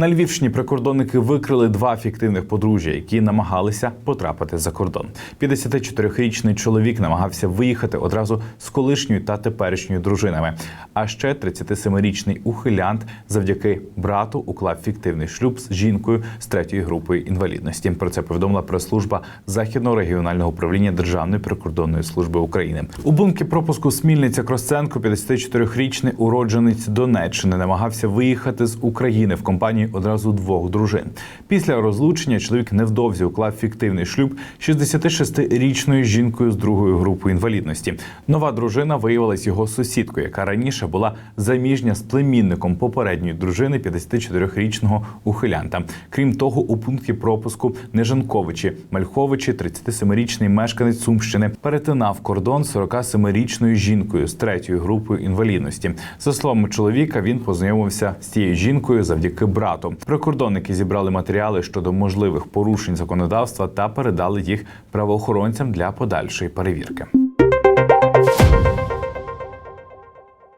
На Львівщині прикордонники викрили два фіктивних подружжя, які намагалися потрапити за кордон. 54-річний чоловік намагався виїхати одразу з колишньою та теперішньою дружинами. А ще 37-річний ухилянт завдяки брату уклав фіктивний шлюб з жінкою з третьої групою інвалідності. Про це повідомила прес-служба західного регіонального управління Державної прикордонної служби України. У пункті пропуску Смільниця Кросценко, 54-річний уродженець Донеччини, намагався виїхати з України в компанії одразу двох дружин. Після розлучення чоловік невдовзі уклав фіктивний шлюб 66-річною жінкою з другої групи інвалідності. Нова дружина виявилась його сусідкою, яка раніше була заміжня з племінником попередньої дружини 54-річного ухилянта. Крім того, у пункті пропуску Нежанковичі Мальховичі, 37-річний мешканець Сумщини, перетинав кордон з 47-річною жінкою з третьої групою інвалідності. За словами чоловіка, він познайомився з цією жінкою завдяки брату. Прикордонники зібрали матеріали щодо можливих порушень законодавства та передали їх правоохоронцям для подальшої перевірки.